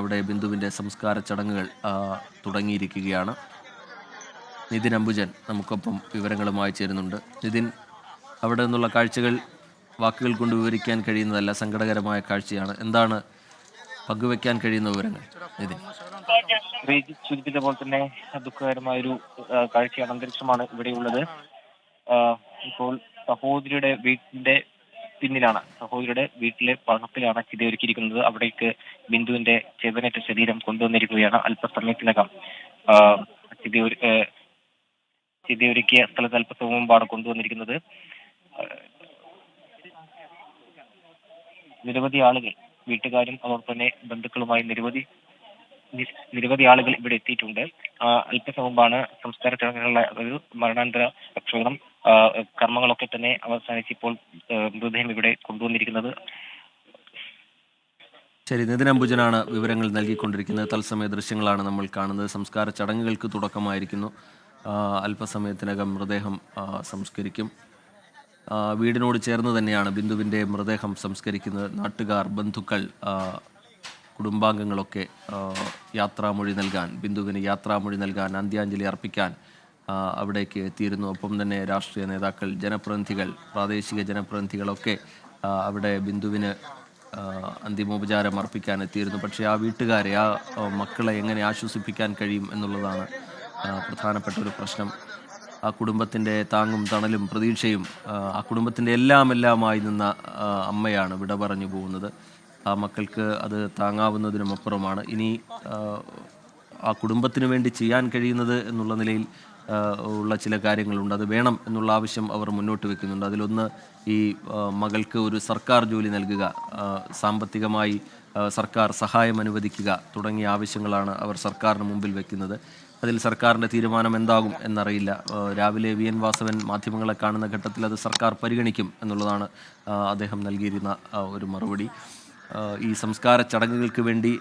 അവിടെ ബിന്ദുവിന്റെ സംസ്കാര ചടങ്ങുകൾ തുടങ്ങിയിരിക്കുകയാണ്. നിതിൻ അംബുജൻ നമുക്കൊപ്പം വിവരങ്ങളുമായി ചേരുന്നുണ്ട്. നിതിൻ അവിടെ നിന്നുള്ള കാഴ്ചകൾ വാക്കുകൾ കൊണ്ട് വിവരിക്കാൻ കഴിയുന്നതല്ല സങ്കടകരമായ കാഴ്ചയാണ്. എന്താണ് പങ്കുവെക്കാൻ കഴിയുന്ന വിവരങ്ങൾ നിതിൻ? സൂചിപ്പിച്ച പോലെ തന്നെ ദുഃഖകരമായ ഒരു കാഴ്ചയാണ് അന്തരീക്ഷമാണ് ഇവിടെയുള്ളത്. ഇപ്പോൾ സഹോദരിയുടെ വീടിന്റെ പിന്നിലാണ്. സഹോദരിയുടെ വീട്ടിലെ പണത്തിലാണ് ചിതയൊരുക്കിയിരിക്കുന്നത്. അവിടേക്ക് ബിന്ദുവിന്റെ ചേതനേറ്റ ശരീരം കൊണ്ടുവന്നിരിക്കുകയാണ് അല്പസമയത്തിനകം. ചിതയൊരു ചിതയൊരുക്കിയ സ്ഥലത്ത് അല്പസമയം മുമ്പാണ് കൊണ്ടുവന്നിരിക്കുന്നത്. നിരവധി ആളുകൾ വീട്ടുകാരും അതോടൊപ്പം തന്നെ ബന്ധുക്കളുമായി നിരവധി നിരവധി ആളുകൾ ഇവിടെ എത്തിയിട്ടുണ്ട്. ആ, അല്പസം മുമ്പാണ് സംസ്കാര ചടങ്ങുകളുടെ ഒരു മരണാനന്തര പ്രക്ഷോഭം കർമ്മങ്ങളൊക്കെ തന്നെ അവസാനിച്ച് ഇപ്പോൾ മൃതദേഹം ഇവിടെ കൊണ്ടുവന്നിരിക്കുന്നത്. ശരി നിതിൻ അംബുജനാണ് വിവരങ്ങൾ നൽകിക്കൊണ്ടിരിക്കുന്നത്. തത്സമയ ദൃശ്യങ്ങളാണ് നമ്മൾ കാണുന്നത്. സംസ്കാര ചടങ്ങുകൾക്ക് തുടക്കമായിരിക്കുന്നു. അല്പസമയത്തിനകം മൃതദേഹം സംസ്കരിക്കും. വീടിനോട് ചേർന്ന് തന്നെയാണ് ബിന്ദുവിന്റെ മൃതദേഹം സംസ്കരിക്കുന്നത്. നാട്ടുകാർ ബന്ധുക്കൾ കുടുംബാംഗങ്ങളൊക്കെ യാത്രാമൊഴി നൽകാൻ ബിന്ദുവിന് യാത്രാമൊഴി നൽകാൻ അന്ത്യാഞ്ജലി അർപ്പിക്കാൻ അവിടേക്ക് എത്തിയിരുന്നു. ഒപ്പം തന്നെ രാഷ്ട്രീയ നേതാക്കൾ ജനപ്രതിനിധികൾ പ്രാദേശിക ജനപ്രതിനിധികളൊക്കെ അവിടെ ബിന്ദുവിന് അന്തിമോപചാരം അർപ്പിക്കാൻ എത്തിയിരുന്നു. പക്ഷേ ആ വീട്ടുകാരെ ആ മക്കളെ എങ്ങനെ ആശ്വസിപ്പിക്കാൻ കഴിയും എന്നുള്ളതാണ് പ്രധാനപ്പെട്ട ഒരു പ്രശ്നം. ആ കുടുംബത്തിന്റെ താങ്ങും തണലും പ്രതീക്ഷയും ആ, കുടുംബത്തിന്റെ എല്ലാം എല്ലാമായി നിന്ന അമ്മയാണ് വിട പറഞ്ഞു പോകുന്നത്. ആ മക്കൾക്ക് അത് താങ്ങാവുന്നതിനും അപ്പുറമാണ് ഇനി ആ, കുടുംബത്തിന് വേണ്ടി ചെയ്യാൻ കഴിയുന്നത് എന്നുള്ള നിലയിൽ ഉള്ള ചില കാര്യങ്ങളുണ്ട്. അത് വേണം എന്നുള്ള ആവശ്യം അവർ മുന്നോട്ട് വെക്കുന്നുണ്ട്. അതിലൊന്ന് ഈ മകൾക്ക് ഒരു സർക്കാർ ജോലി നൽകുക സാമ്പത്തികമായി സർക്കാർ സഹായം അനുവദിക്കുക തുടങ്ങിയ ആവശ്യങ്ങളാണ് അവർ സർക്കാരിന് മുമ്പിൽ വെക്കുന്നത്. അതിൽ സർക്കാരിന്റെ തീരുമാനം എന്താകും എന്നറിയില്ല. രാവിലെ വി എൻ വാസവൻ മാധ്യമങ്ങളെ കാണുന്ന ഘട്ടത്തിൽ അത് സർക്കാർ പരിഗണിക്കും എന്നുള്ളതാണ് അദ്ദേഹം നൽകിയിരുന്ന ഒരു മറുപടി. ഈ സംസ്കാര ചടങ്ങുകൾക്ക് വേണ്ടി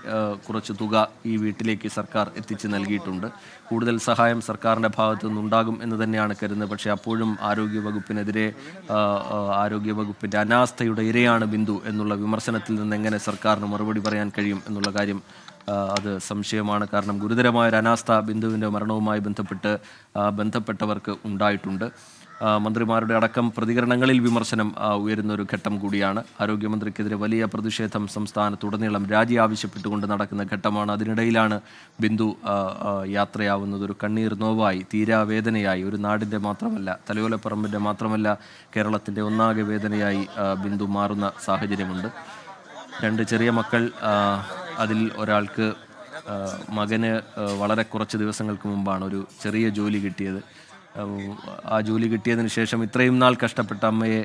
കുറച്ച് തുക ഈ വീട്ടിലേക്ക് സർക്കാർ എത്തിച്ച് നൽകിയിട്ടുണ്ട്. കൂടുതൽ സഹായം സർക്കാരിന്റെ ഭാഗത്തു നിന്നുണ്ടാകും എന്ന് തന്നെയാണ് കരുതുന്നത്. പക്ഷേ അപ്പോഴും ആരോഗ്യ വകുപ്പിനെതിരെ ആ, ആ, ആരോഗ്യ വകുപ്പിന്റെ അനാസ്ഥയുടെ ഇരയാണ് ബിന്ദു എന്നുള്ള വിമർശനത്തിൽ നിന്ന് എങ്ങനെ സർക്കാരിന് മറുപടി പറയാൻ കഴിയും എന്നുള്ള കാര്യം അത് സംശയമാണ്. കാരണം ഗുരുതരമായ ഒരു അനാസ്ഥ ബിന്ദുവിന്റെ മരണവുമായി ബന്ധപ്പെട്ട് ബന്ധപ്പെട്ടവർക്ക് ഉണ്ടായിട്ടുണ്ട്. മന്ത്രിമാരുടെ അടക്കം പ്രതികരണങ്ങളിൽ വിമർശനം ഉയരുന്ന ഒരു ഘട്ടം കൂടിയാണ്. ആരോഗ്യമന്ത്രിക്കെതിരെ വലിയ പ്രതിഷേധം സംസ്ഥാനത്തുടനീളം രാജി ആവശ്യപ്പെട്ടുകൊണ്ട് നടക്കുന്ന ഘട്ടമാണ്. അതിനിടയിലാണ് ബിന്ദു യാത്രയാവുന്നത്. ഒരു കണ്ണീർ നോവായി തീരാവേദനയായി ഒരു നാടിന്റെ മാത്രമല്ല തലയോലപ്പറമ്പിന്റെ മാത്രമല്ല കേരളത്തിന്റെ ഒന്നാകെ വേദനയായി ബിന്ദു മാറുന്ന സാഹചര്യമുണ്ട്. രണ്ട് ചെറിയ മക്കൾ അതിൽ ഒരാൾക്ക് മകന് വളരെ കുറച്ച് ദിവസങ്ങൾക്ക് മുമ്പാണ് ഒരു ചെറിയ ജോലി കിട്ടിയത്. ആ, ജോലി കിട്ടിയതിന് ശേഷം ഇത്രയും നാൾ കഷ്ടപ്പെട്ട അമ്മയെ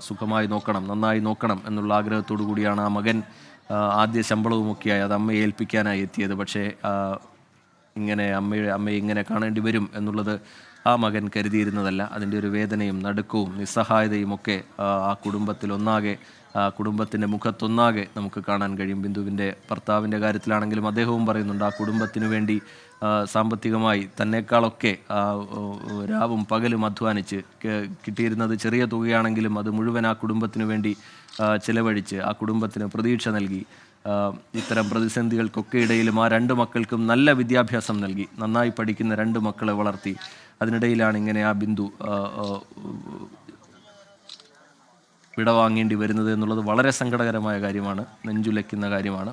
സുഖമായി നോക്കണം നന്നായി നോക്കണം എന്നുള്ള ആഗ്രഹത്തോടു കൂടിയാണ് ആ മകൻ ആദ്യ ശമ്പളവുമൊക്കെയായി അത് അമ്മയെ ഏൽപ്പിക്കാനായി എത്തിയത്. പക്ഷേ ഇങ്ങനെ അമ്മയുടെ അമ്മയെ ഇങ്ങനെ കാണേണ്ടി വരും എന്നുള്ളത് ആ മകൻ കരുതിയിരുന്നതല്ല. അതിന്റെ ഒരു വേദനയും നടുക്കവും നിസ്സഹായതയും ഒക്കെ ആ, കുടുംബത്തിലൊന്നാകെ ആ കുടുംബത്തിന്റെ മുഖത്തൊന്നാകെ നമുക്ക് കാണാൻ കഴിയും. ബിന്ദുവിന്റെ ഭർത്താവിന്റെ കാര്യത്തിലാണെങ്കിലും അദ്ദേഹവും പറയുന്നുണ്ട് ആ കുടുംബത്തിന് വേണ്ടി സാമ്പത്തികമായി തന്നെക്കാളൊക്കെ രാവും പകലും അധ്വാനിച്ച് കിട്ടിയിരുന്നത് ചെറിയ തുകയാണെങ്കിലും അത് മുഴുവൻ ആ കുടുംബത്തിന് വേണ്ടി ചിലവഴിച്ച് ആ കുടുംബത്തിന് പ്രതീക്ഷ നൽകി. ഇത്തരം പ്രതിസന്ധികൾക്കൊക്കെ ഇടയിലും ആ രണ്ട് മക്കൾക്കും നല്ല വിദ്യാഭ്യാസം നൽകി. നന്നായി പഠിക്കുന്ന രണ്ട് മക്കളെ വളർത്തി. അതിനിടയിലാണ് ഇങ്ങനെ ആ ബിന്ദു വിട വാങ്ങേണ്ടി വിടവാങ്ങേണ്ടി വരുന്നത് എന്നുള്ളത് വളരെ സങ്കടകരമായ കാര്യമാണ് നെഞ്ചുലയ്ക്കുന്ന കാര്യമാണ്.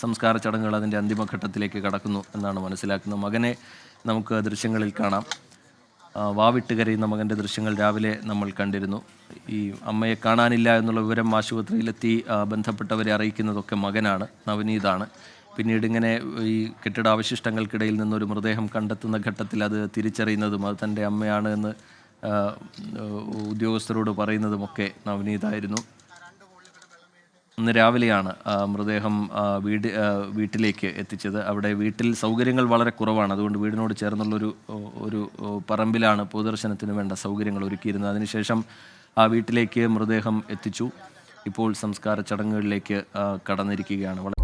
സംസ്കാര ചടങ്ങുകൾ അതിന്റെ അന്തിമഘട്ടത്തിലേക്ക് കടക്കുന്നു എന്നാണ് മനസ്സിലാക്കുന്നത്. മകനെ നമുക്ക് ദൃശ്യങ്ങളിൽ കാണാം. വാവിട്ട് കരയുന്ന മകന്റെ ദൃശ്യങ്ങൾ രാവിലെ നമ്മൾ കണ്ടിരുന്നു. ഈ അമ്മയെ കാണാനില്ല എന്നുള്ള വിവരം ആശുപത്രിയിലെത്തി ബന്ധപ്പെട്ടവരെ അറിയിക്കുന്നതൊക്കെ മകനാണ് നവനീതാണ്. പിന്നീട് ഇങ്ങനെ ഈ കെട്ടിടാവശിഷ്ടങ്ങൾക്കിടയിൽ നിന്നൊരു മൃതദേഹം കണ്ടെത്തുന്ന ഘട്ടത്തിൽ അത് തിരിച്ചറിയുന്നതും അത് തന്റെ അമ്മയാണ് എന്ന് ഉദ്യോഗസ്ഥരോട് പറയുന്നതുമൊക്കെ നവനീതായിരുന്നു. ഇന്ന് രാവിലെയാണ് മൃതദേഹം വീട് വീട്ടിലേക്ക് എത്തിച്ചത്. അവിടെ വീട്ടിൽ സൗകര്യങ്ങൾ വളരെ കുറവാണ്. അതുകൊണ്ട് വീടിനോട് ചേർന്നുള്ളൊരു ഒരു പറമ്പിലാണ് പൊതുദർശനത്തിന് വേണ്ട സൗകര്യങ്ങൾ ഒരുക്കിയിരുന്നത്. അതിനുശേഷം ആ വീട്ടിലേക്ക് മൃതദേഹം എത്തിച്ചു. ഇപ്പോൾ സംസ്കാര ചടങ്ങുകളിലേക്ക് കടന്നിരിക്കുകയാണ്.